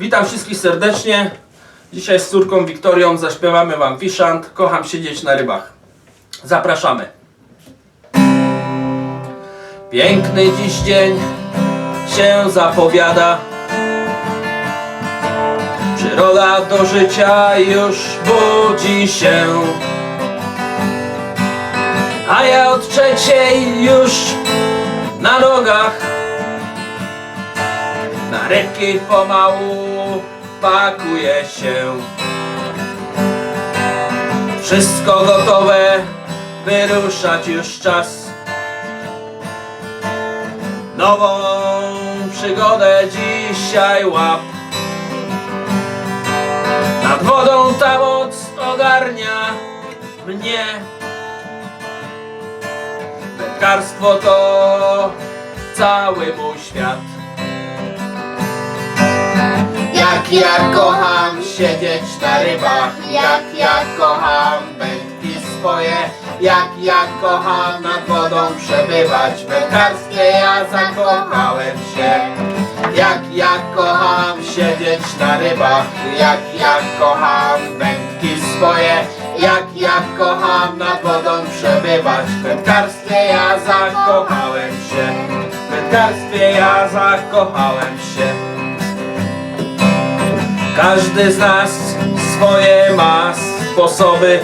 Witam wszystkich serdecznie. Dzisiaj z córką Wiktorią zaśpiewamy Wam Wiszant. Kocham siedzieć na rybach. Zapraszamy. Piękny dziś dzień się zapowiada. Przyroda do życia już budzi się. A ja od trzeciej już na nogach. Na rybki pomału pakuje się. Wszystko gotowe, wyruszać już czas. Nową przygodę dzisiaj łap. Nad wodą ta moc ogarnia mnie. Wędkarstwo to cały mój świat. Jak ja kocham siedzieć na rybach, jak ja kocham wędki swoje, jak ja kocham nad wodą przebywać, w wędkarstwie ja zakochałem się. Jak ja kocham siedzieć na rybach, jak ja kocham wędki swoje, jak ja kocham nad wodą przebywać, w wędkarstwie ja zakochałem się. W wędkarstwie ja zakochałem się. Każdy z nas swoje ma sposoby.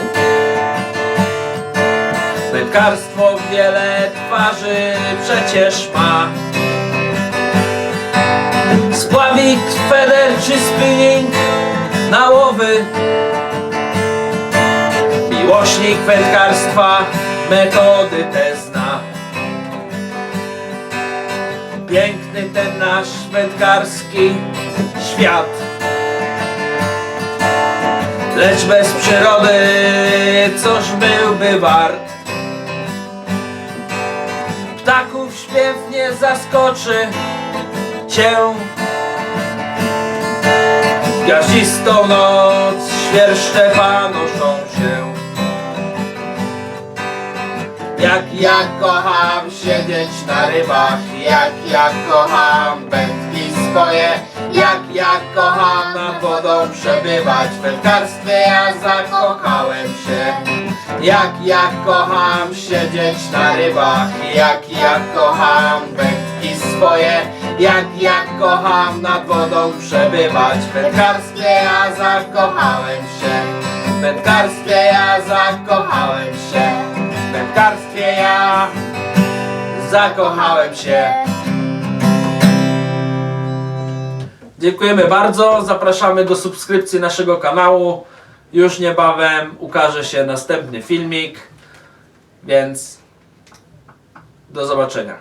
Wędkarstwo wiele twarzy przecież ma. Spławik, feder czy spinning na łowy. Miłośnik wędkarstwa metody te zna. Piękny ten nasz wędkarski świat. Lecz bez przyrody coż byłby wart. Ptaków śpiew nie zaskoczy cię. Gwiaździstą noc świerszcze panoszą Jak ja kocham siedzieć na rybach, jak ja kocham wędki swoje, jak ja kocham nad wodą przebywać, w wędkarstwie ja zakochałem się. Jak ja kocham siedzieć na rybach, jak ja kocham wędki swoje, jak ja kocham nad wodą przebywać, w wędkarstwie ja zakochałem się. W wędkarstwie ja zakochałem się. Wędkarstwie ja zakochałem się. Dziękujemy bardzo. Zapraszamy do subskrypcji naszego kanału. Już niebawem ukaże się następny filmik. Więc do zobaczenia.